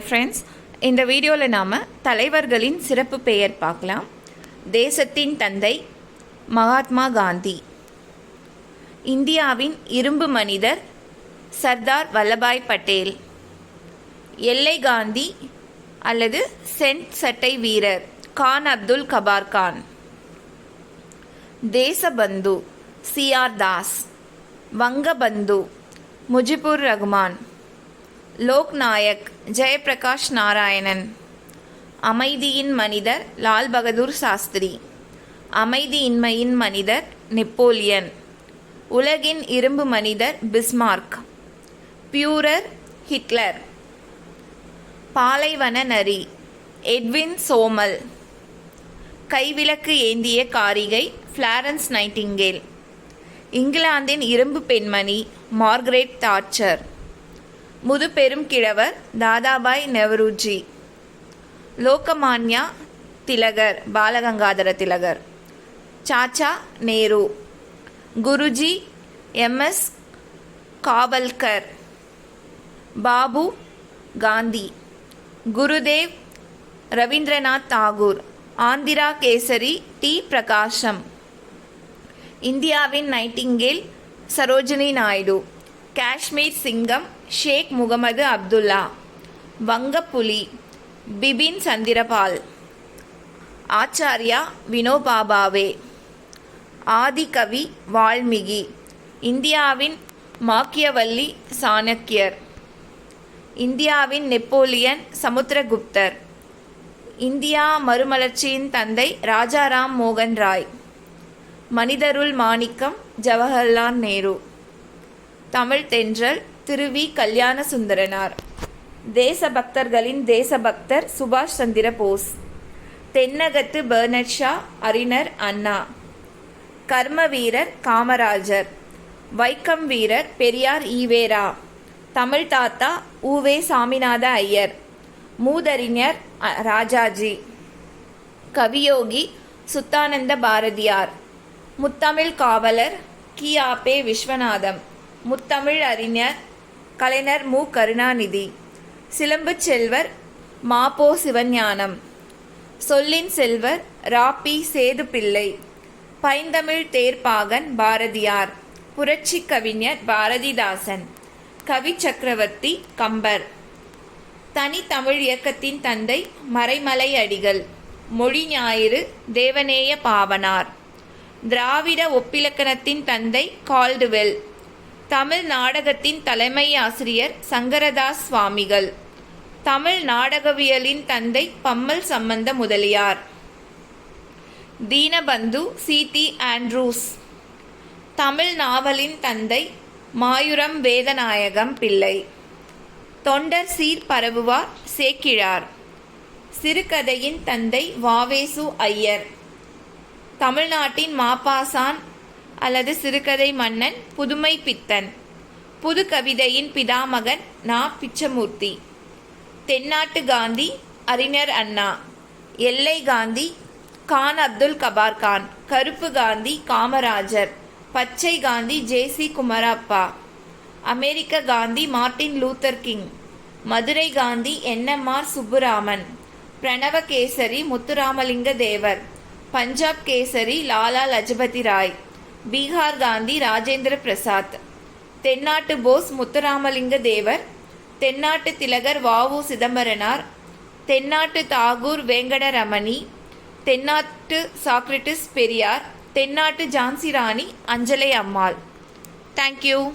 Friends இந்த வீடியோவில் நாம் தலைவர்களின் சிறப்பு பெயர் பார்க்கலாம். தேசத்தின் தந்தை மகாத்மா காந்தி. இந்தியாவின் இரும்பு மனிதர் சர்தார் வல்லபாய் பட்டேல். எல்லை காந்தி அல்லது சென்ட் சட்டை வீரர் Khan Abdul கபார் Khan. Deshbandhu C R Das. Bangabandhu Mujibur Rahman Loknayak Jayaprakash Narayanan. அமைதியின் மனிதர் லால் பகதூர் சாஸ்திரி. அமைதியின்மையின் மனிதர் நெப்போலியன். உலகின் இரும்பு மனிதர் பிஸ்மார்க். Purer Hitler. பாலைவன நரி எட்வின் சோமல். கைவிளக்கு ஏந்திய காரிகை ஃப்ளாரன்ஸ் நைட்டிங்கேல். இங்கிலாந்தின் இரும்பு பெண்மணி மார்கரெட் தாட்சர். முதுபெரும் கிழவர் Dadabhai நெவருஜி Lokmanya Tilak Balagangadhar Tilak. Chacha Nehru. Guruji M S Golwalkar. Bapu Gandhi. Gurudev Rabindranath Tagore. Andhra Kesari T. Prakasam. இந்தியாவின் நைட்டிங்கேல் சரோஜினி நாயுடு. காஷ்மீர் சிங்கம் ஷேக் முகமது அப்துல்லா வங்கப்புலி பிபின் சந்திரபால் ஆச்சாரியா வினோபாபாவே ஆதிகவி வால்மீகி இந்தியாவின் மாக்கியவல்லி சாணக்கியர் இந்தியாவின் நெப்போலியன் சமுத்திரகுப்தர் இந்தியா மறுமலர்ச்சியின் தந்தை ராஜாராம் மோகன் ராய் மனிதருள் மாணிக்கம் ஜவஹர்லால் நேரு. தமிழ் தென்றல் திருவி கல்யாண சுந்தரனார் தேசபக்தர்களின் தேசபக்தர் சுபாஷ் சந்திர போஸ் தென்னகத்து பர்னட் ஷா அறிஞர் அண்ணா. கர்ம வீரர் காமராஜர். வைக்கம் வீரர் பெரியார் ஈவேரா. தமிழ் தாத்தா ஊவே சாமிநாத ஐயர். மூதறிஞர் ராஜாஜி. கவியோகி சுத்தானந்த பாரதியார். முத்தமிழ் காவலர் கியாபே விஸ்வநாதம். முத்தமிழ் அறிஞர் கலைஞர் மு. கருணாநிதி. சிலம்புச் செல்வர் மாப்போ சிவஞானம். சொல்லின் செல்வர் ராப்பி சேதுப்பிள்ளை. பைந்தமிழ் தேர்ப்பாகன் பாரதியார். புரட்சி கவிஞர் பாரதிதாசன். கவி சக்கரவர்த்தி கம்பர். தனித்தமிழ் இயக்கத்தின் தந்தை மறைமலை அடிகள். மொழி ஞாயிறு தேவநேய பாவனார். திராவிட ஒப்பிலக்கணத்தின் தந்தை கால்டுவெல். தமிழ் நாடகத்தின் தலைமை ஆசிரியர் சங்கரதாஸ் சுவாமிகள். தமிழ் நாடகவியலின் தந்தை Pammal Sambandha Mudaliar. Deenabandhu C D Andrews. Tamil நாவலின் தந்தை மாயுரம் வேதநாயகம் பிள்ளை. தொண்டர் சீர் பரவுவார் சேக்கிழார். சிறுகதையின் தந்தை வாவேசு ஐயர். தமிழ்நாட்டின் மாப்பாசான் அல்லது சிறுகதை மன்னன் புதுமை பித்தன். புது கவிதையின் பிதாமகன் நா. பிச்சமூர்த்தி. தென்னாட்டு காந்தி அறிஞர் அண்ணா. எல்லை காந்தி கான் அப்துல் கபார் கான். கருப்பு காந்தி காமராஜர். பச்சை காந்தி ஜேசி குமரப்பா. அமெரிக்க Gandhi Martin Luther King. Madurai Gandhi N M R Subburaman. Pranava Kesari Muthuramalinga தேவர். பஞ்சாப் கேசரி லாலா லஜபதி ராய். பீகார் காந்தி ராஜேந்திர பிரசாத் தென்னாட்டு போஸ் முத்துராமலிங்க தேவர் தென்னாட்டு திலகர் வாவு சிதம்பரனார் தென்னாட்டு தாகூர் வேங்கடரமணி தென்னாட்டு சாக்ரட்டிஸ் பெரியார் தென்னாட்டு ஜான்சி ராணி அஞ்சலை அம்மாள். தேங்க்யூ